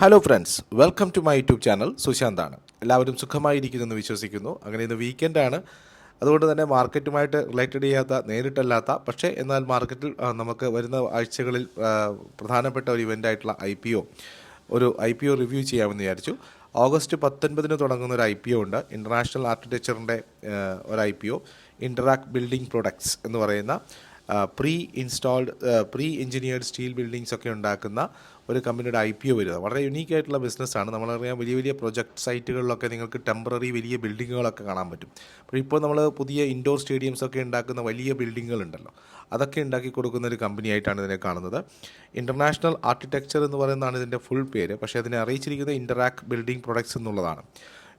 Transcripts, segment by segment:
Hello friends welcome to my YouTube channel സുശാന്താണ് എല്ലാവരും സുഖമായിരിക്കുന്നെന്ന് വിശ്വസിക്കുന്നു. അങ്ങനെ ഇന്ന് വീക്കെൻഡാണ് അതുകൊണ്ട് തന്നെ മാർക്കറ്റുമായിട്ട് റിലേറ്റഡ് ചെയ്യാത്ത നേരിട്ടല്ലാത്ത പക്ഷേ എന്നാൽ മാർക്കറ്റിൽ നമുക്ക് വരുന്ന ആഴ്ചകളിൽ പ്രധാനപ്പെട്ട ഒരു ഇവന്റ് ആയിട്ടുള്ള ഐ പി ഒ ഒരു ഐ പി ഒ റിവ്യൂ ചെയ്യാമെന്ന് വിചാരിച്ചു. ഓഗസ്റ്റ് പത്തൊൻപതിന് തുടങ്ങുന്ന ഒരു ഐ പി ഒ ഉണ്ട്. ഇന്റർനാഷണൽ ആർക്കിടെക്ചറിന്റെ ഒരു I P O interact building products എന്ന് പറയുന്ന pre installed pre engineered steel buildings ഒക്കെ ഉണ്ടാക്കുന്ന ഒരു കമ്പനിയുടെ ഐ പി ഒ വരുന്നത് വളരെ യുണീക്ക് ആയിട്ടുള്ള ബിസിനസ്സാണ് നമ്മളറിയാം വലിയ വലിയ പ്രൊജക്ട് സൈറ്റുകളിലൊക്കെ നിങ്ങൾക്ക് ടെമ്പററി വലിയ ബിൽഡിങ്ങുകളൊക്കെ കാണാൻ പറ്റും. അപ്പോൾ ഇപ്പോൾ നമ്മൾ പുതിയ ഇൻഡോർ സ്റ്റേഡിയംസ് ഒക്കെ ഉണ്ടാക്കുന്ന വലിയ ബിൽഡിങ്ങുകളുണ്ടല്ലോ അതൊക്കെ ഉണ്ടാക്കി കൊടുക്കുന്ന ഒരു കമ്പനി ആയിട്ടാണ് ഇതിനെ കാണുന്നത്. ഇന്റർനാഷണൽ ആർക്കിടെക്ചർ എന്ന് പറയുന്നതാണ് ഇതിന്റെ ഫുൾ പേര്. പക്ഷേ അതിനെ അറിയിച്ചിരിക്കുന്നത് ഇന്ററാക്ട് ബിൽഡിംഗ് പ്രൊഡക്ട്സ് എന്നുള്ളതാണ്.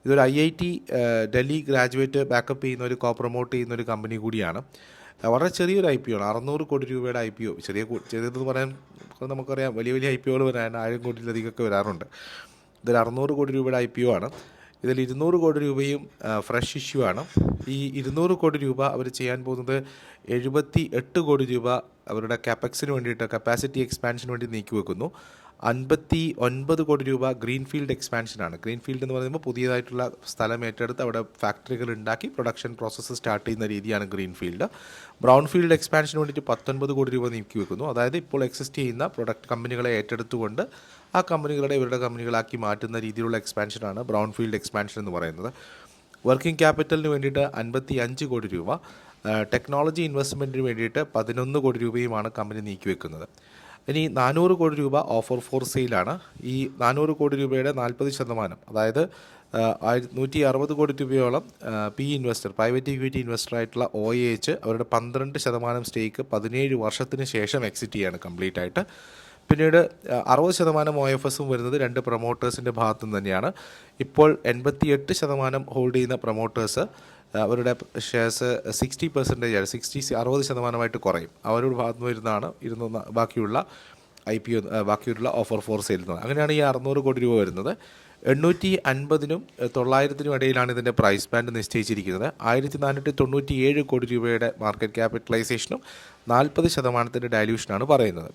ഇതൊരു I I T Delhi graduate backup ചെയ്യുന്ന ഒരു കോ പ്രൊമോട്ട് ചെയ്യുന്ന ഒരു കമ്പനി കൂടിയാണ്. വളരെ ചെറിയൊരു ഐ പി ഒ ആണ്. അറുന്നൂറ് കോടി രൂപയുടെ ഐ പി ഒ ചെറിയ ചെറിയതെന്ന് പറയാൻ നമുക്കറിയാം വലിയ വലിയ ഐ പി ഒകൾ വരാൻ ആയിരം കോടിയിലധികമൊക്കെ വരാറുണ്ട്. ഇതൊരു അറുന്നൂറ് കോടി രൂപയുടെ ഐ പി ഒ ആണ്. ഇതിൽ ഇരുന്നൂറ് കോടി രൂപയും ഫ്രഷ് ഇഷ്യൂ ആണ്. ഈ ഇരുന്നൂറ് കോടി രൂപ അവർ ചെയ്യാൻ പോകുന്നത് എഴുപത്തി എട്ട് കോടി രൂപ അവരുടെ കാപ്പക്സിന് വേണ്ടിയിട്ട് കപ്പാസിറ്റി എക്സ്പാൻഷന് വേണ്ടി നീക്കി വെക്കുന്നു. അൻപത്തി ഒൻപത് കോടി രൂപ ഗ്രീൻഫീൽഡ് എക്സ്പാൻഷനാണ് ഗ്രീൻഫീൽഡ് എന്ന് പറയുമ്പോൾ പുതിയതായിട്ടുള്ള സ്ഥലം ഏറ്റെടുത്ത് അവിടെ ഫാക്ടറികൾ ഉണ്ടാക്കി പ്രൊഡക്ഷൻ പ്രോസസ്സ് സ്റ്റാർട്ട് ചെയ്യുന്ന രീതിയാണ് ഗ്രീൻഫീൽഡ്. ബ്രൗൺഫീൽഡ് എക്സ്പാൻഷന് വേണ്ടിയിട്ട് പത്തൊൻപത് കോടി രൂപ നീക്കി വെക്കുന്നു. അതായത് ഇപ്പോൾ എക്സിസ്റ്റ് ചെയ്യുന്ന പ്രൊഡക്റ്റ് കമ്പനികളെ ഏറ്റെടുത്തുകൊണ്ട് ആ കമ്പനികളുടെ ഇവരുടെ കമ്പനികളാക്കി മാറ്റുന്ന രീതിയിലുള്ള എക്സ്പാൻഷനാണ് ബ്രൗൺഫീൽഡ് എക്സ്പാൻഷൻ എന്ന് പറയുന്നത്. വർക്കിംഗ് ക്യാപിറ്റലിന് വേണ്ടിയിട്ട് അൻപത്തി അഞ്ച് കോടി രൂപ ടെക്നോളജി ഇൻവെസ്റ്റ്മെന്റിന് വേണ്ടിയിട്ട് പതിനൊന്ന് കോടി രൂപയുമാണ് കമ്പനി നീക്കിവെക്കുന്നത് ഇനി നാനൂറ് കോടി രൂപ ഓഫർ ഫോർ സെയിലാണ് ഈ നാനൂറ് കോടി രൂപയുടെ നാൽപ്പത് ശതമാനം അതായത് നൂറ്റി അറുപത് കോടി രൂപയോളം P investor private equity investor ആയിട്ടുള്ള ഒ എച്ച് അവരുടെ പന്ത്രണ്ട് ശതമാനം സ്റ്റേക്ക് പതിനേഴ് വർഷത്തിന് ശേഷം എക്സിറ്റ് ചെയ്യാണ് കംപ്ലീറ്റ് ആയിട്ട്. പിന്നീട് അറുപത് ശതമാനം ഒ എഫ് എസും വരുന്നത് രണ്ട് പ്രൊമോട്ടേഴ്സിന്റെ ഭാഗത്തു നിന്ന് തന്നെയാണ്. ഇപ്പോൾ എൺപത്തിയെട്ട് ശതമാനം ഹോൾഡ് ചെയ്യുന്ന പ്രൊമോട്ടേഴ്സ് അവരുടെ ഷെയർസ് സിക്സ്റ്റി പെർസെന്റേജ് ആയിട്ട് സിക്സ്റ്റി അറുപത് ശതമാനമായിട്ട് കുറയും. അവരുടെ ഭാഗത്ത് നിന്ന് വരുന്നതാണ് ഇരുന്ന ബാക്കിയുള്ള ഐ പി ഒ ബാക്കിയുള്ള ഓഫർ ഫോർ സെയിൽ എന്ന് അങ്ങനെയാണ് ഈ അറുന്നൂറ് കോടി രൂപ വരുന്നത്. എണ്ണൂറ്റി അൻപതിനും തൊള്ളായിരത്തിനും ഇടയിലാണ് ഇതിന്റെ പ്രൈസ് ബാൻഡ് നിശ്ചയിച്ചിരിക്കുന്നത്. ആയിരത്തി നാനൂറ്റി തൊണ്ണൂറ്റി ഏഴ് കോടി രൂപയുടെ മാർക്കറ്റ് ക്യാപിറ്റലൈസേഷനും നാൽപ്പത് ശതമാനത്തിന്റെ ഡയല്യൂഷനാണ് പറയുന്നത്.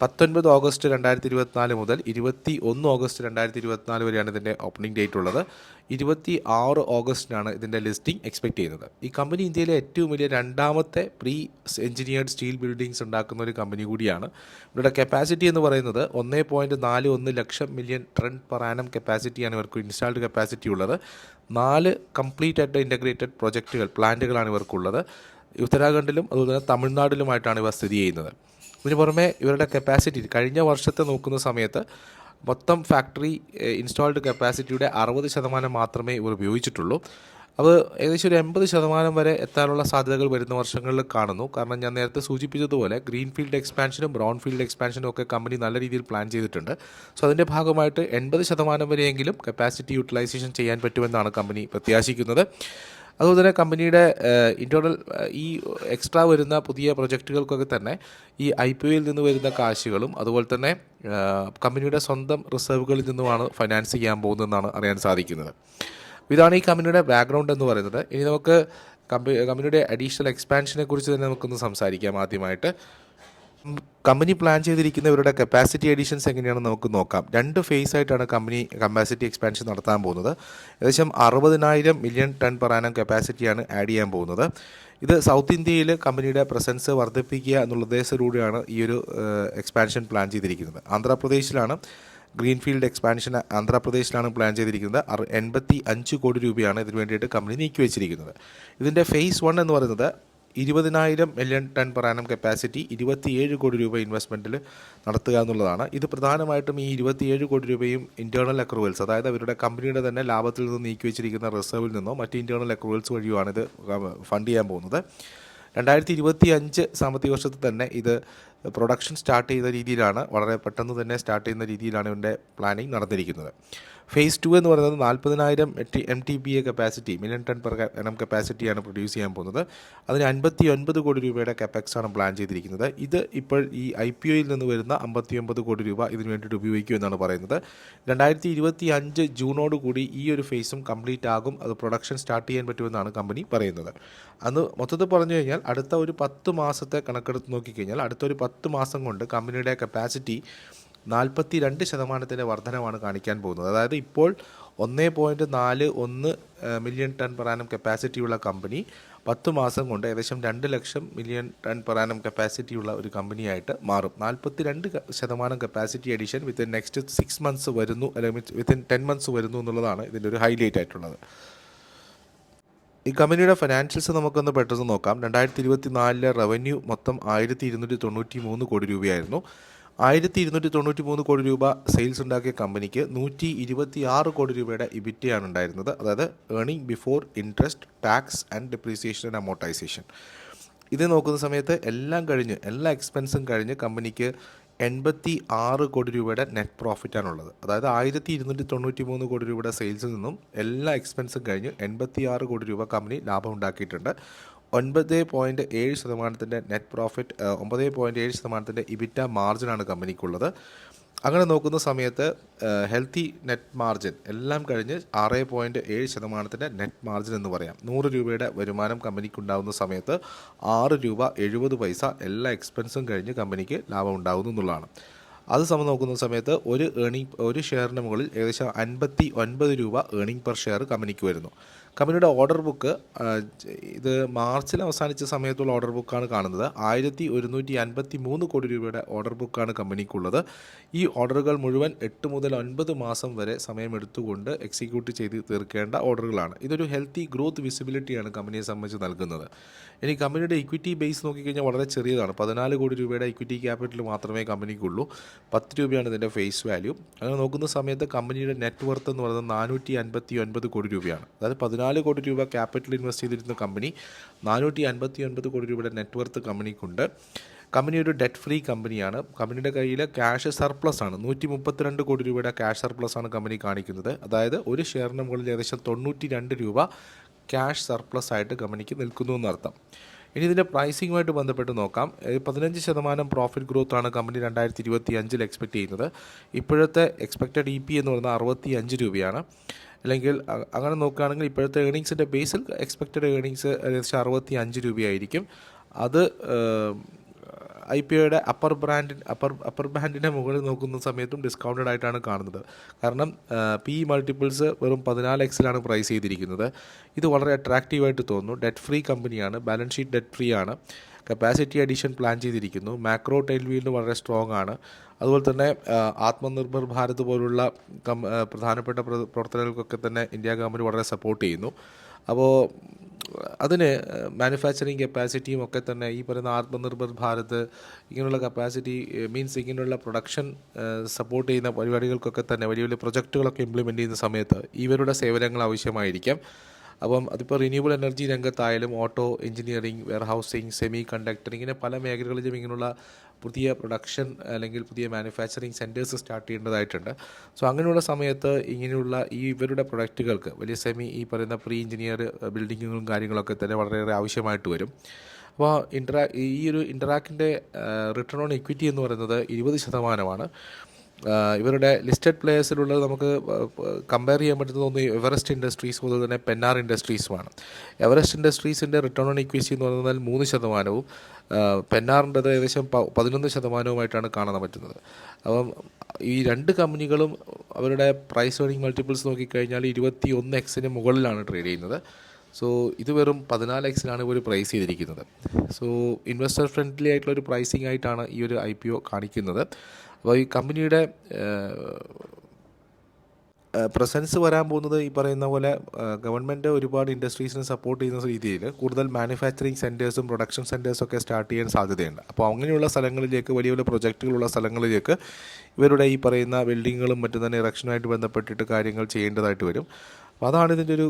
പത്തൊൻപത് ഓഗസ്റ്റ് രണ്ടായിരത്തി ഇരുപത്തിനാല് മുതൽ ഇരുപത്തി ഒന്ന് ഓഗസ്റ്റ് രണ്ടായിരത്തി ഇരുപത്തിനാല് വരെയാണ് ഇതിന്റെ ഓപ്പണിംഗ് ഡേറ്റ് ഉള്ളത്. ഇരുപത്തി ആറ് ഓഗസ്റ്റിനാണ് ഇതിന്റെ ലിസ്റ്റിംഗ് എക്സ്പെക്ട് ചെയ്യുന്നത്. ഈ കമ്പനി ഇന്ത്യയിലെ ഏറ്റവും വലിയ രണ്ടാമത്തെ പ്രീ എഞ്ചിനീയർഡ് സ്റ്റീൽ ബിൽഡിങ്സ് ഉണ്ടാക്കുന്ന ഒരു കമ്പനി കൂടിയാണ്. ഇവരുടെ കപ്പാസിറ്റി എന്ന് പറയുന്നത് ഒന്നേ പോയിന്റ് നാല് ഒന്ന് lakh million ton per annum കപ്പാസിറ്റിയാണ് ഇവർക്ക് ഇൻസ്റ്റാൾഡ് കപ്പാസിറ്റി ഉള്ളത്. നാല് കംപ്ലീറ്റ് ആയിട്ട് ഇന്റഗ്രേറ്റഡ് പ്രൊജക്റ്റുകൾ പ്ലാന്റുകളാണ് ഇവർക്കുള്ളത്. ഉത്തരാഖണ്ഡിലും അതുപോലെ തന്നെ തമിഴ്നാട്ടിലുമായിട്ടാണ് ഇവ സ്ഥിതി ചെയ്യുന്നത്. ഇതിന് പുറമെ ഇവരുടെ കപ്പാസിറ്റി കഴിഞ്ഞ വർഷത്തെ നോക്കുന്ന സമയത്ത് മൊത്തം ഫാക്ടറി ഇൻസ്റ്റാൾഡ് കപ്പാസിറ്റിയുടെ അറുപത് ശതമാനം മാത്രമേ ഇവർ ഉപയോഗിച്ചിട്ടുള്ളൂ. അത് ഏകദേശം ഒരു എൺപത് ശതമാനം വരെ എത്താനുള്ള സാധ്യതകൾ വരുന്ന വർഷങ്ങളിൽ കാണുന്നു. കാരണം ഞാൻ നേരത്തെ സൂചിപ്പിച്ചതുപോലെ ഗ്രീൻ ഫീൽഡ് എക്സ്പാൻഷനും ബ്രൗൺ ഫീൽഡ് എക്സ്പാൻഷനും ഒക്കെ കമ്പനി നല്ല രീതിയിൽ പ്ലാൻ ചെയ്തിട്ടുണ്ട്. സോ അതിന്റെ ഭാഗമായിട്ട് എൺപത് ശതമാനം വരെയെങ്കിലും കപ്പാസിറ്റി യൂട്ടിലൈസേഷൻ ചെയ്യാൻ പറ്റുമെന്നാണ് കമ്പനി പ്രത്യാശിക്കുന്നത്. അതുപോലെ തന്നെ കമ്പനിയുടെ ഇന്റേർണൽ ഈ എക്സ്ട്രാ വരുന്ന പുതിയ പ്രൊജക്റ്റുകൾക്കൊക്കെ തന്നെ ഈ ഐ പി ഒയിൽ നിന്ന് വരുന്ന കാശുകളും അതുപോലെ തന്നെ കമ്പനിയുടെ സ്വന്തം റിസർവുകളിൽ നിന്നുമാണ് ഫൈനാൻസ് ചെയ്യാൻ പോകുന്നതെന്നാണ് അറിയാൻ സാധിക്കുന്നത്. ഇതാണ് ഈ കമ്പനിയുടെ ബാക്ക്ഗ്രൗണ്ട് എന്ന് പറയുന്നത്. ഇനി നമുക്ക് കമ്പനി കമ്പനിയുടെ അഡീഷണൽ എക്സ്പാൻഷനെ കുറിച്ച് തന്നെ നമുക്കൊന്ന് സംസാരിക്കാം ആദ്യമായിട്ട്. കമ്പനി പ്ലാൻ ചെയ്തിരിക്കുന്നവരുടെ കപ്പാസിറ്റി എഡിഷൻസ് എങ്ങനെയാണെന്ന് നമുക്ക് നോക്കാം. രണ്ട് ഫേസ് ആയിട്ടാണ് കമ്പനി കപ്പാസിറ്റി എക്സ്പാൻഷൻ നടത്താൻ പോകുന്നത്. ഏകദേശം അറുപതിനായിരം മില്യൺ ടൺ പെർ ആനം കപ്പാസിറ്റിയാണ് ആഡ് ചെയ്യാൻ പോകുന്നത്. ഇത് സൗത്ത് ഇന്ത്യയിൽ കമ്പനിയുടെ പ്രസൻസ് വർദ്ധിപ്പിക്കുക എന്നുള്ള ഉദ്ദേശത്തിലൂടെയാണ് ഈ ഒരു എക്സ്പാൻഷൻ പ്ലാൻ ചെയ്തിരിക്കുന്നത്. ആന്ധ്രാപ്രദേശിലാണ് ഗ്രീൻഫീൽഡ് എക്സ്പാൻഷൻ ആന്ധ്രാപ്രദേശിലാണ് പ്ലാൻ ചെയ്തിരിക്കുന്നത്. എൺപത്തി അഞ്ച് കോടി രൂപയാണ് ഇതിനു വേണ്ടിയിട്ട് കമ്പനി നീക്കി വെച്ചിരിക്കുന്നത് ഇതിന്റെ ഫേസ് വൺ എന്ന് പറയുന്നത് ഇരുപതിനായിരം million ton per annum capacity ഇരുപത്തിയേഴ് കോടി രൂപ ഇൻവെസ്റ്റ്മെന്റിൽ നടത്തുക എന്നുള്ളതാണ്. ഇത് പ്രധാനമായിട്ടും ഈ ഇരുപത്തിയേഴ് കോടി രൂപയും ഇന്റേർണൽ അക്രൂവൽസ് അതായത് അവരുടെ കമ്പനിയുടെ തന്നെ ലാഭത്തിൽ നിന്ന് നീക്കി വെച്ചിരിക്കുന്ന റിസർവിൽ നിന്നോ മറ്റ് ഇന്റേർണൽ അക്രൂവൽസ് വഴിയുമാണ് ഇത് ഫണ്ട് ചെയ്യാൻ പോകുന്നത്. രണ്ടായിരത്തി ഇരുപത്തി അഞ്ച് സാമ്പത്തിക വർഷത്തിൽ തന്നെ ഇത് പ്രൊഡക്ഷൻ സ്റ്റാർട്ട് ചെയ്ത രീതിയിലാണ് വളരെ പെട്ടെന്ന് തന്നെ സ്റ്റാർട്ട് ചെയ്യുന്ന രീതിയിലാണ് ഇതിന്റെ പ്ലാനിങ് നടന്നിരിക്കുന്നത്. ഫേസ് ടു എന്ന് പറയുന്നത് നാൽപ്പതിനായിരം M T P A capacity million ton per annum കപ്പാസിറ്റിയാണ് produce ചെയ്യാൻ പോകുന്നത്. അതിന് അൻപത്തി ഒൻപത് കോടി രൂപയുടെ കപ്പാക്സാണ് പ്ലാൻ ചെയ്തിരിക്കുന്നത്. ഇത് ഇപ്പോൾ ഈ ഐ പി ഒയിൽ നിന്ന് വരുന്ന അമ്പത്തി ഒമ്പത് കോടി രൂപ ഇതിന് വേണ്ടിയിട്ട് ഉപയോഗിക്കും എന്നാണ് പറയുന്നത്. രണ്ടായിരത്തി ഇരുപത്തി അഞ്ച് ജൂണോട് കൂടി ഈ ഒരു ഫേസും കംപ്ലീറ്റ് ആകും. അത് പ്രൊഡക്ഷൻ സ്റ്റാർട്ട് ചെയ്യാൻ പറ്റുമെന്നാണ് കമ്പനി പറയുന്നത്. അന്ന് മൊത്തത്തിൽ പറഞ്ഞു കഴിഞ്ഞാൽ അടുത്ത ഒരു പത്ത് മാസത്തെ കണക്കെടുത്ത് നോക്കിക്കഴിഞ്ഞാൽ അടുത്തൊരു പത്ത് മാസം കൊണ്ട് കമ്പനിയുടെ കപ്പാസിറ്റി നാൽപ്പത്തി രണ്ട് ശതമാനത്തിന്റെ വർധനമാണ് കാണിക്കാൻ പോകുന്നത്. അതായത് ഇപ്പോൾ ഒന്ന് പോയിന്റ് നാല് ഒന്ന് മില്യൺ ടൺ പെറാനം കപ്പാസിറ്റിയുള്ള കമ്പനി പത്ത് മാസം കൊണ്ട് ഏകദേശം രണ്ട് ലക്ഷം മില്യൺ ടൺ പെറാനം കപ്പാസിറ്റിയുള്ള ഒരു കമ്പനിയായിട്ട് മാറും. നാൽപ്പത്തി രണ്ട് ശതമാനം capacity addition within next six months വരുന്നു അല്ലെങ്കിൽ വിത്തിൻ ടെൻ മന്ത്സ് വരുന്നു എന്നുള്ളതാണ് ഇതിന്റെ ഒരു ഹൈലൈറ്റ് ആയിട്ടുള്ളത്. ഈ കമ്പനിയുടെ ഫിനാൻഷ്യൽസ് നമുക്കൊന്ന് പെട്ടെന്ന് നോക്കാം. രണ്ടായിരത്തി ഇരുപത്തി നാലിലെ റവന്യൂ മൊത്തം ആയിരത്തി ഇരുന്നൂറ്റി തൊണ്ണൂറ്റി മൂന്ന് കോടി രൂപയായിരുന്നു. ആയിരത്തി ഇരുന്നൂറ്റി തൊണ്ണൂറ്റി മൂന്ന് കോടി രൂപ സെയിൽസ് ഉണ്ടാക്കിയ കമ്പനിക്ക് നൂറ്റി ഇരുപത്തി ആറ് കോടി രൂപയുടെ ഇബിറ്റിയാണ് ഉണ്ടായിരുന്നത്. അതായത് earning before interest tax and depreciation and amortisation ഇത് നോക്കുന്ന സമയത്ത് എല്ലാം കഴിഞ്ഞ് എല്ലാ എക്സ്പെൻസും കഴിഞ്ഞ് കമ്പനിക്ക് എൺപത്തി ആറ് കോടി രൂപയുടെ നെറ്റ് പ്രോഫിറ്റാണുള്ളത് അതായത് ആയിരത്തി ഇരുന്നൂറ്റി തൊണ്ണൂറ്റി മൂന്ന് കോടി രൂപയുടെ സെയിൽസിൽ നിന്നും എല്ലാ എക്സ്പെൻസും കഴിഞ്ഞ് എൺപത്തി ആറ് കോടി രൂപ കമ്പനി ലാഭം ഉണ്ടാക്കിയിട്ടുണ്ട്. ഒൻപത് പോയിന്റ് ഏഴ് ശതമാനത്തിന്റെ നെറ്റ് പ്രോഫിറ്റ് ഒമ്പത് പോയിന്റ് ഏഴ് ശതമാനത്തിന്റെ ഇബിറ്റ മാർജിനാണ് കമ്പനിക്കുള്ളത് അങ്ങനെ നോക്കുന്ന സമയത്ത് ഹെൽത്തി നെറ്റ് മാർജിൻ എല്ലാം കഴിഞ്ഞ് ആറ് പോയിന്റ് ഏഴ് ശതമാനത്തിന്റെ നെറ്റ് മാർജിൻ എന്ന് പറയാം. നൂറ് രൂപയുടെ വരുമാനം കമ്പനിക്ക് ഉണ്ടാകുന്ന സമയത്ത് ആറ് രൂപ എഴുപത് പൈസ എല്ലാ എക്സ്പെൻസും കഴിഞ്ഞ് കമ്പനിക്ക് ലാഭം ഉണ്ടാകുന്നു എന്നുള്ളതാണ്. അത് സമയം നോക്കുന്ന സമയത്ത് ഒരു ഏണിംഗ് ഒരു ഷെയറിന് മുകളിൽ ഏകദേശം അൻപത്തി ഒൻപത് രൂപ ഏണിംഗ് പെർ ഷെയർ കമ്പനിക്ക് വരുന്നു. കമ്പനിയുടെ ഓർഡർ ബുക്ക് ഇത് മാർച്ചിൽ അവസാനിച്ച സമയത്തുള്ള ഓർഡർ ബുക്കാണ് കാണുന്നത്. ആയിരത്തി ഒരുന്നൂറ്റി അൻപത്തി മൂന്ന് കോടി രൂപയുടെ ഓർഡർ ബുക്കാണ് കമ്പനിക്കുള്ളത്. ഈ ഓർഡറുകൾ മുഴുവൻ എട്ട് മുതൽ ഒൻപത് മാസം വരെ സമയമെടുത്തുകൊണ്ട് എക്സിക്യൂട്ട് ചെയ്ത് തീർക്കേണ്ട ഓർഡറുകളാണ് ഇതൊരു ഹെൽത്തി ഗ്രോത്ത് വിസിബിലിറ്റിയാണ് കമ്പനിയെ സംബന്ധിച്ച് നൽകുന്നത്. ഇനി കമ്പനിയുടെ ഇക്വിറ്റി ബേസ് നോക്കിക്കഴിഞ്ഞാൽ വളരെ ചെറിയതാണ്. പതിനാല് കോടി രൂപയുടെ ഇക്വിറ്റി ക്യാപിറ്റൽ മാത്രമേ കമ്പനിക്കുള്ളൂ. പത്ത് രൂപയാണ് ഇതിന്റെ ഫേസ് വാല്യൂ അങ്ങനെ നോക്കുന്ന സമയത്ത് കമ്പനിയുടെ നെറ്റ് വർത്ത് എന്ന് പറയുന്നത് നാനൂറ്റി അൻപത്തി ഒൻപത് കോടി രൂപയാണ്. അതായത് പതിനാല് കോടി രൂപ ക്യാപിറ്റൽ ഇൻവെസ്റ്റ് ചെയ്തിരുന്ന കമ്പനി നാനൂറ്റി അൻപത്തി ഒൻപത് കോടി രൂപയുടെ നെറ്റ്വർത്ത് കമ്പനിക്കുണ്ട്. കമ്പനി ഒരു ഡെറ്റ് ഫ്രീ കമ്പനിയാണ്. കമ്പനിയുടെ കയ്യിൽ ക്യാഷ് സർപ്ലസ് ആണ്. നൂറ്റി മുപ്പത്തിരണ്ട് കോടി രൂപയുടെ ക്യാഷ് സർപ്ലസ് ആണ് കമ്പനി കാണിക്കുന്നത്. അതായത് ഒരു ഷെയറിന് മുകളിൽ ഏകദേശം തൊണ്ണൂറ്റി രണ്ട് രൂപ ക്യാഷ് സർപ്ലസ് ആയിട്ട് കമ്പനിക്ക് നിൽക്കുന്നു എന്നർത്ഥം. ഇനി ഇതിന്റെ പ്രൈസിങ്ങുമായിട്ട് ബന്ധപ്പെട്ട് നോക്കാം. പതിനഞ്ച് ശതമാനം പ്രോഫിറ്റ് ഗ്രോത്ത് ആണ് കമ്പനി രണ്ടായിരത്തി ഇരുപത്തി അഞ്ചിൽ എക്സ്പെക്ട് ചെയ്യുന്നത്. ഇപ്പോഴത്തെ എക്സ്പെക്റ്റഡ് ഇ പി എന്ന് പറഞ്ഞാൽ അറുപത്തി അഞ്ച് രൂപയാണ്. അല്ലെങ്കിൽ അങ്ങനെ നോക്കുകയാണെങ്കിൽ ഇപ്പോഴത്തെ ഏണിങ്സിന്റെ ബേസിൽ എക്സ്പെക്റ്റഡ് ഏണിങ്സ് ഏകദേശം അറുപത്തി അഞ്ച് രൂപയായിരിക്കും. അത് ഐ പി ഒയുടെ അപ്പർ ബ്രാൻഡിൻ അപ്പർ അപ്പർ ബ്രാൻഡിന്റെ മുകളിൽ നോക്കുന്ന സമയത്തും ഡിസ്കൗണ്ടഡ് ആയിട്ടാണ് കാണുന്നത്. കാരണം പി മൾട്ടിപ്പിൾസ് വെറും പതിനാല് എക്സിലാണ് പ്രൈസ് ചെയ്തിരിക്കുന്നത്. ഇത് വളരെ അട്രാക്റ്റീവായിട്ട് തോന്നുന്നു. ഡെറ്റ് ഫ്രീ കമ്പനിയാണ് ബാലൻസ് ഷീറ്റ് ഡെറ്റ് ഫ്രീ ആണ്. കപ്പാസിറ്റി അഡീഷൻ പ്ലാൻ ചെയ്തിരിക്കുന്നു. മാക്രോ ടൈൽ വീൽഡ് വളരെ സ്ട്രോങ് ആണ്. അതുപോലെ തന്നെ ആത്മനിർഭർ ഭാരത് പോലുള്ള കം പ്രധാനപ്പെട്ട പ്ര- പ്രവർത്തനങ്ങൾക്കൊക്കെ തന്നെ ഇന്ത്യ ഗവൺമെന്റ് വളരെ സപ്പോർട്ട് ചെയ്യുന്നു. അപ്പോൾ അതിന് മാനുഫാക്ചറിങ് കപ്പാസിറ്റിയും ഒക്കെ തന്നെ ഈ പറയുന്ന ആത്മനിർഭർ ഭാരത് ഇങ്ങനെയുള്ള കപ്പാസിറ്റി മീൻസ് ഇങ്ങനെയുള്ള പ്രൊഡക്ഷൻ സപ്പോർട്ട് ചെയ്യുന്ന പരിപാടികൾക്കൊക്കെ തന്നെ വലിയ വലിയ പ്രൊജക്റ്റുകളൊക്കെ ഇംപ്ലിമെന്റ് ചെയ്യുന്ന സമയത്ത് ഇവരുടെ സേവനങ്ങൾ ആവശ്യമായിരിക്കാം. അപ്പം അതിപ്പോൾ റിന്യൂവബിൾ എനർജി രംഗത്തായാലും auto engineering warehousing semiconductor ഇങ്ങനെ പല മേഖലകളിലും ഇങ്ങനെയുള്ള പുതിയ പ്രൊഡക്ഷൻ അല്ലെങ്കിൽ പുതിയ മാനുഫാക്ചറിങ് സെന്റേഴ്സ് സ്റ്റാർട്ട് ചെയ്യേണ്ടതായിട്ടുണ്ട്. സോ അങ്ങനെയുള്ള സമയത്ത് ഇങ്ങനെയുള്ള ഈ ഇവരുടെ പ്രൊഡക്റ്റുകൾക്ക് വലിയ സെമി ഈ പറയുന്ന പ്രീ എഞ്ചിനീയർ ബിൽഡിങ്ങുകളും കാര്യങ്ങളൊക്കെ തന്നെ വളരെയേറെ ആവശ്യമായിട്ട് വരും. അപ്പോൾ ഇൻട്രാ ഈ ഒരു ഇൻട്രാക്കിന്റെ റിട്ടേൺ ഓൺ ഇക്വിറ്റി എന്ന് പറയുന്നത് ഇരുപത് ശതമാനമാണ്. ഇവരുടെ ലിസ്റ്റഡ് പ്ലേയേഴ്സിലുള്ളത് നമുക്ക് കമ്പയർ ചെയ്യാൻ പറ്റുന്ന ഒന്ന് എവറസ്റ്റ് ഇൻഡസ്ട്രീസ് മുതൽ തന്നെ പെന്നാർ ഇൻഡസ്ട്രീസുമാണ് എവറസ്റ്റ് ഇൻഡസ്ട്രീസിന്റെ റിട്ടേൺ ഓൺ ഇക്വിറ്റി എന്ന് പറഞ്ഞാൽ മൂന്ന് ശതമാനവും പെന്നാറിന്റെത് ഏകദേശം പതിനൊന്ന് ശതമാനവുമായിട്ടാണ് കാണാൻ പറ്റുന്നത്. അപ്പം ഈ രണ്ട് കമ്പനികളും അവരുടെ പ്രൈസ് ഏണിംഗ് മൾട്ടിപ്പിൾസ് നോക്കിക്കഴിഞ്ഞാൽ ഇരുപത്തി ഒന്ന് എക്സിന് മുകളിലാണ് ട്രേഡ് ചെയ്യുന്നത്. സോ ഇത് വെറും പതിനാല് എക്സിലാണ് ഇവർ പ്രൈസ് ചെയ്തിരിക്കുന്നത്. സോ ഇൻവെസ്റ്റർ ഫ്രണ്ട്ലി ആയിട്ടുള്ള ഒരു പ്രൈസിംഗ് ആയിട്ടാണ് ഈ ഒരു ഐ പി ഒ കാണിക്കുന്നത്. അപ്പോൾ ഈ കമ്പനിയുടെ പ്രസൻസ് വരാൻ പോകുന്നത് ഈ പറയുന്ന പോലെ ഗവൺമെന്റ് ഒരുപാട് ഇൻഡസ്ട്രീസിനെ സപ്പോർട്ട് ചെയ്യുന്ന രീതിയിൽ കൂടുതൽ മാനുഫാക്ചറിങ് സെന്റേഴ്സും പ്രൊഡക്ഷൻ സെന്റേഴ്സും ഒക്കെ സ്റ്റാർട്ട് ചെയ്യാൻ സാധ്യതയുണ്ട്. അപ്പോൾ അങ്ങനെയുള്ള സ്ഥലങ്ങളിലേക്ക് വലിയ വലിയ പ്രൊജക്റ്റുകളുള്ള സ്ഥലങ്ങളിലേക്ക് ഇവരുടെ ഈ പറയുന്ന ബിൽഡിങ്ങുകളും മറ്റും തന്നെ ഇറക്ഷനുമായിട്ട് ബന്ധപ്പെട്ടിട്ട് കാര്യങ്ങൾ ചെയ്യേണ്ടതായിട്ട് വരും. അപ്പോൾ അതാണ് ഇതിന്റെ ഒരു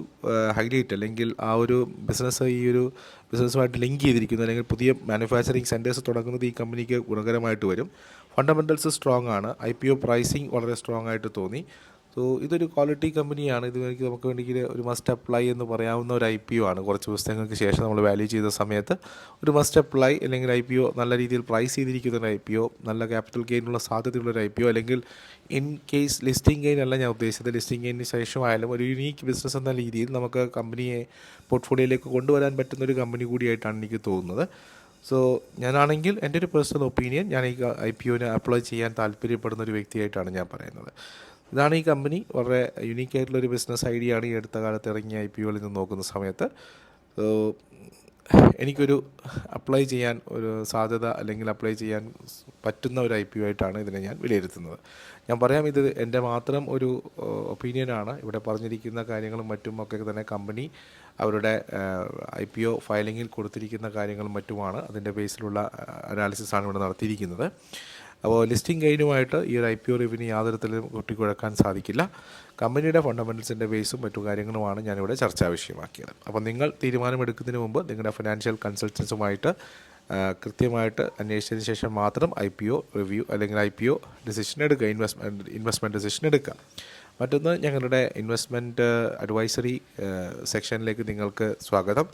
ഹൈലൈറ്റ്. അല്ലെങ്കിൽ ആ ഒരു ബിസിനസ് ഈ ഒരു ബിസിനസ്സുമായിട്ട് ലിങ്ക് ചെയ്തിരിക്കുന്നത് അല്ലെങ്കിൽ പുതിയ മാനുഫാക്ചറിങ് സെന്റേഴ്സ് തുടങ്ങുന്നത് ഈ കമ്പനിക്ക് ഗുണകരമായിട്ട് വരും. ഫണ്ടമെന്റൽസ് സ്ട്രോങ് ആണ്. ഐ പി ഒ പ്രൈസിങ് വളരെ സ്ട്രോങ് ആയിട്ട് തോന്നി. സോ ഇതൊരു ക്വാളിറ്റി കമ്പനിയാണ് ഇത് എനിക്ക് നമുക്ക് വേണമെങ്കിൽ ഒരു മസ്റ്റ് അപ്ലൈ എന്ന് പറയാവുന്ന ഒരു ഐ പി ഒ ആണ്. കുറച്ച് പുസ്തകങ്ങൾക്ക് ശേഷം നമ്മൾ വാല്യൂ ചെയ്ത സമയത്ത് ഒരു മസ്റ്റ് അപ്ലൈ അല്ലെങ്കിൽ ഐ പി ഒ നല്ല രീതിയിൽ പ്രൈസ് ചെയ്തിരിക്കുന്ന ഒരു ഐ പി ഒ നല്ല ക്യാപിറ്റൽ ഗെയിനുള്ള സാധ്യതയുള്ള ഒരു ഐ പി ഒ അല്ലെങ്കിൽ ഇൻ കേസ് ലിസ്റ്റിംഗ് ഗെയിൻ അല്ല ഞാൻ ഉദ്ദേശിച്ചത്. ലിസ്റ്റിംഗ് ഗെയിനിന് ശേഷമായാലും ഒരു യുണീക്ക് ബിസിനസ് എന്ന രീതിയിൽ നമുക്ക് കമ്പനിയെ പോർട്ട്ഫോളിയോയിലേക്ക് കൊണ്ടുവരാൻ പറ്റുന്ന ഒരു കമ്പനി കൂടിയായിട്ടാണ് എനിക്ക് തോന്നുന്നത്. സോ ഞാനാണെങ്കിൽ എന്റെ ഒരു പേഴ്സണൽ ഒപ്പീനിയൻ ഞാൻ ഈ ഐ പി ഒന് അപ്ലൈ ചെയ്യാൻ താല്പര്യപ്പെടുന്ന ഒരു വ്യക്തിയായിട്ടാണ് ഞാൻ പറയുന്നത്. ഇതാണ് ഈ കമ്പനി വളരെ യുണീക്ക് ആയിട്ടുള്ള ഒരു ബിസിനസ് ഐഡിയ ആണ് ഈ അടുത്ത കാലത്ത് ഇറങ്ങിയ ഐ പി ഒയിൽ നിന്ന് നോക്കുന്ന സമയത്ത്. എനിക്കൊരു അപ്ലൈ ചെയ്യാൻ ഒരു സാധ്യത അല്ലെങ്കിൽ അപ്ലൈ ചെയ്യാൻ പറ്റുന്ന ഒരു ഐ പി ആയിട്ടാണ് ഇതിനെ ഞാൻ വിലയിരുത്തുന്നത്. ഞാൻ പറയാം ഇത് എന്റെ മാത്രം ഒരു ഒപ്പീനിയനാണ് ഇവിടെ പറഞ്ഞിരിക്കുന്ന കാര്യങ്ങളും മറ്റും ഒക്കെ തന്നെ കമ്പനി അവരുടെ ഐ പി ഒ ഫയലിങ്ങിൽ കൊടുത്തിരിക്കുന്ന കാര്യങ്ങളും മറ്റുമാണ് അതിന്റെ ബേസിലുള്ള അനാലിസിസ് ആണ് ഇവിടെ നടത്തിയിരിക്കുന്നത്. അപ്പോൾ ലിസ്റ്റിംഗ് ഗൈനുമായിട്ട് ഈ ഒരു ഐ പി ഒ റിവിന് യാതൊരു തരത്തിലും കൊട്ടിക്കുഴക്കാൻ സാധിക്കില്ല. കമ്പനിയുടെ ഫണ്ടമെന്റൽസിന്റെ ബേസും മറ്റു കാര്യങ്ങളുമാണ് ഞാനിവിടെ ചർച്ചാ വിഷയമാക്കിയത്. അപ്പോൾ നിങ്ങൾ തീരുമാനമെടുക്കുന്നതിന് മുമ്പ് നിങ്ങളുടെ ഫിനാൻഷ്യൽ കൺസൾട്ടൻസുമായിട്ട് കൃത്യമായിട്ട് അന്വേഷിച്ചതിന് ശേഷം മാത്രം ഐ പി ഒ റിവ്യൂ അല്ലെങ്കിൽ ഐ പി ഒ ഡിസിഷൻ എടുക്കുക ഇൻവെസ്റ്റ്മെന്റ് ഇൻവെസ്റ്റ്മെന്റ് ഡിസിഷൻ എടുക്കുക. മറ്റൊന്ന് ഞങ്ങളുടെ ഇൻവെസ്റ്റ്മെന്റ് അഡ്വൈസറി സെക്ഷനിലേക്ക് നിങ്ങൾക്ക് സ്വാഗതം.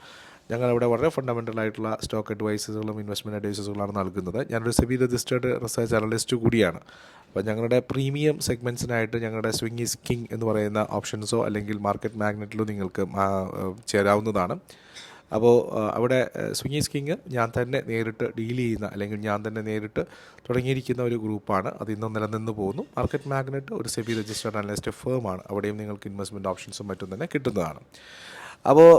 ഞങ്ങളവിടെ വളരെ ഫണ്ടമെന്റൽ ആയിട്ടുള്ള സ്റ്റോക്ക് അഡ്വൈസുകളും ഇൻവെസ്റ്റ്മെന്റ് അഡ്വൈസുകളാണ് നൽകുന്നത്. ഞാനൊരു സെബി രജിസ്റ്റേർഡ് റിസർച്ച് അനലിസ്റ്റ് കൂടിയാണ്. അപ്പോൾ ഞങ്ങളുടെ പ്രീമിയം സെഗ്മെന്റ്സിനായിട്ട് ഞങ്ങളുടെ സ്വിംഗ് ഈസ് കിങ് എന്ന് പറയുന്ന ഓപ്ഷൻസോ അല്ലെങ്കിൽ മാർക്കറ്റ് മാഗ്നറ്റിലോ നിങ്ങൾക്ക് ചേരാവുന്നതാണ്. അപ്പോൾ അവിടെ സ്വിംഗ് ഈസ് കിങ് ഞാൻ തന്നെ നേരിട്ട് ഡീൽ ചെയ്യുന്ന അല്ലെങ്കിൽ ഞാൻ തന്നെ നേരിട്ട് തുടങ്ങിയിരിക്കുന്ന ഒരു ഗ്രൂപ്പാണ്. അത് ഇന്നും നിലനിന്ന് പോകുന്നു. മാർക്കറ്റ് മാഗ്നറ്റ് ഒരു സെബി രജിസ്റ്റേർഡ് അനലിസ്റ്റ് ഫേമാണ് അവിടെയും നിങ്ങൾക്ക് ഇൻവെസ്റ്റ്മെന്റ് ഓപ്ഷൻസും മറ്റും തന്നെ കിട്ടുന്നതാണ്. അപ്പോൾ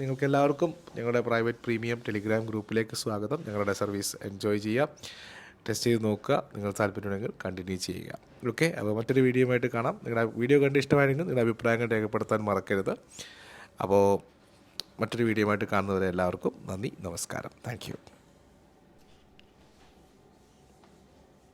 നിങ്ങൾക്ക് എല്ലാവർക്കും ഞങ്ങളുടെ പ്രൈവറ്റ് പ്രീമിയം ടെലിഗ്രാം ഗ്രൂപ്പിലേക്ക് സ്വാഗതം. ഞങ്ങളുടെ സർവീസ് എൻജോയ് ചെയ്യാം ടെസ്റ്റ് ചെയ്ത് നോക്കുക നിങ്ങൾ താല്പര്യമുണ്ടെങ്കിൽ കണ്ടിന്യൂ ചെയ്യുക. ഓക്കെ അപ്പോൾ മറ്റൊരു വീഡിയോയുമായിട്ട് കാണാം. നിങ്ങളുടെ വീഡിയോ കണ്ട് ഇഷ്ടമായെങ്കിൽ നിങ്ങളുടെ അഭിപ്രായങ്ങൾ രേഖപ്പെടുത്താൻ മറക്കരുത്. അപ്പോൾ മറ്റൊരു വീഡിയോയുമായിട്ട് കാണുന്നവരെ എല്ലാവർക്കും നന്ദി നമസ്കാരം. താങ്ക്